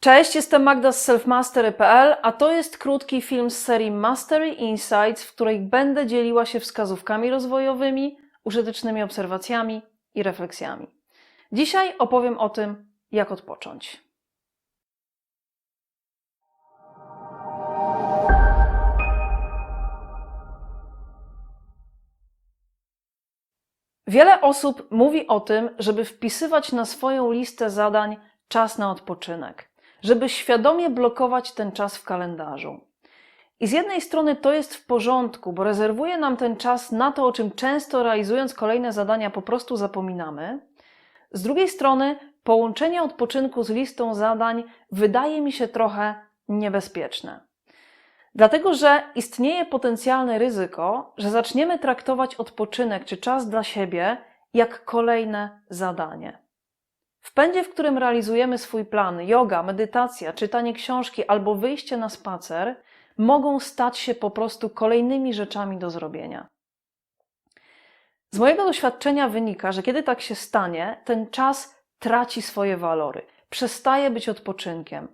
Cześć, jestem Magda z selfmastery.pl, a to jest krótki film z serii Mastery Insights, w której będę dzieliła się wskazówkami rozwojowymi, użytecznymi obserwacjami i refleksjami. Dzisiaj opowiem o tym, jak odpocząć. Wiele osób mówi o tym, żeby wpisywać na swoją listę zadań czas na odpoczynek, żeby świadomie blokować ten czas w kalendarzu. I z jednej strony to jest w porządku, bo rezerwuje nam ten czas na to, o czym często realizując kolejne zadania po prostu zapominamy. Z drugiej strony połączenie odpoczynku z listą zadań wydaje mi się trochę niebezpieczne. Dlatego, że istnieje potencjalne ryzyko, że zaczniemy traktować odpoczynek czy czas dla siebie jak kolejne zadanie. W pędzie, w którym realizujemy swój plan, yoga, medytacja, czytanie książki albo wyjście na spacer, mogą stać się po prostu kolejnymi rzeczami do zrobienia. Z mojego doświadczenia wynika, że kiedy tak się stanie, ten czas traci swoje walory, przestaje być odpoczynkiem.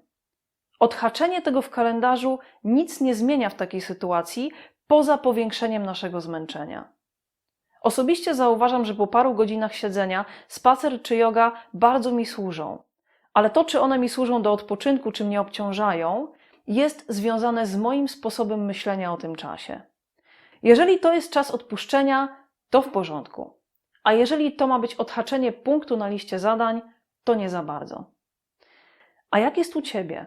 Odhaczenie tego w kalendarzu nic nie zmienia w takiej sytuacji, poza powiększeniem naszego zmęczenia. Osobiście zauważam, że po paru godzinach siedzenia spacer czy yoga bardzo mi służą, ale to, czy one mi służą do odpoczynku, czy mnie obciążają, jest związane z moim sposobem myślenia o tym czasie. Jeżeli to jest czas odpuszczenia, to w porządku, a jeżeli to ma być odhaczenie punktu na liście zadań, to nie za bardzo. A jak jest u ciebie?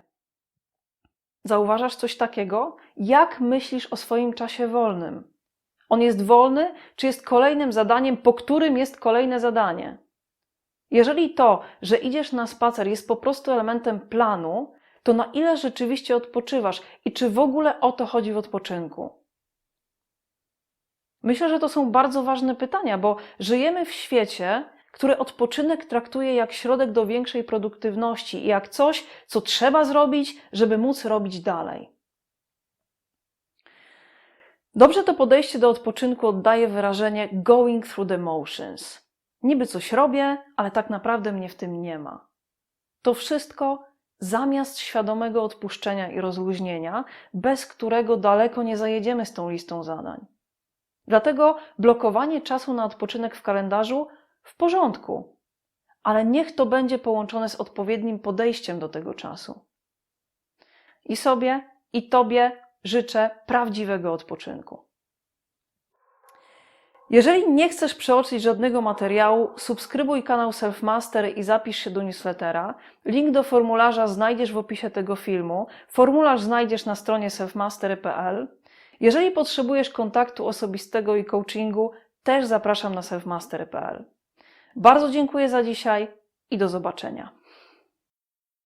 Zauważasz coś takiego? Jak myślisz o swoim czasie wolnym? On jest wolny, czy jest kolejnym zadaniem, po którym jest kolejne zadanie? Jeżeli to, że idziesz na spacer, jest po prostu elementem planu, to na ile rzeczywiście odpoczywasz i czy w ogóle o to chodzi w odpoczynku? Myślę, że to są bardzo ważne pytania, bo żyjemy w świecie, który odpoczynek traktuje jak środek do większej produktywności i jak coś, co trzeba zrobić, żeby móc robić dalej. Dobrze to podejście do odpoczynku oddaje wyrażenie going through the motions. Niby coś robię, ale tak naprawdę mnie w tym nie ma. To wszystko zamiast świadomego odpuszczenia i rozluźnienia, bez którego daleko nie zajedziemy z tą listą zadań. Dlatego blokowanie czasu na odpoczynek w kalendarzu w porządku, ale niech to będzie połączone z odpowiednim podejściem do tego czasu. I sobie, i tobie życzę prawdziwego odpoczynku. Jeżeli nie chcesz przeoczyć żadnego materiału, subskrybuj kanał Selfmaster i zapisz się do newslettera. Link do formularza znajdziesz w opisie tego filmu. Formularz znajdziesz na stronie selfmastery.pl. Jeżeli potrzebujesz kontaktu osobistego i coachingu, też zapraszam na selfmastery.pl. Bardzo dziękuję za dzisiaj i do zobaczenia.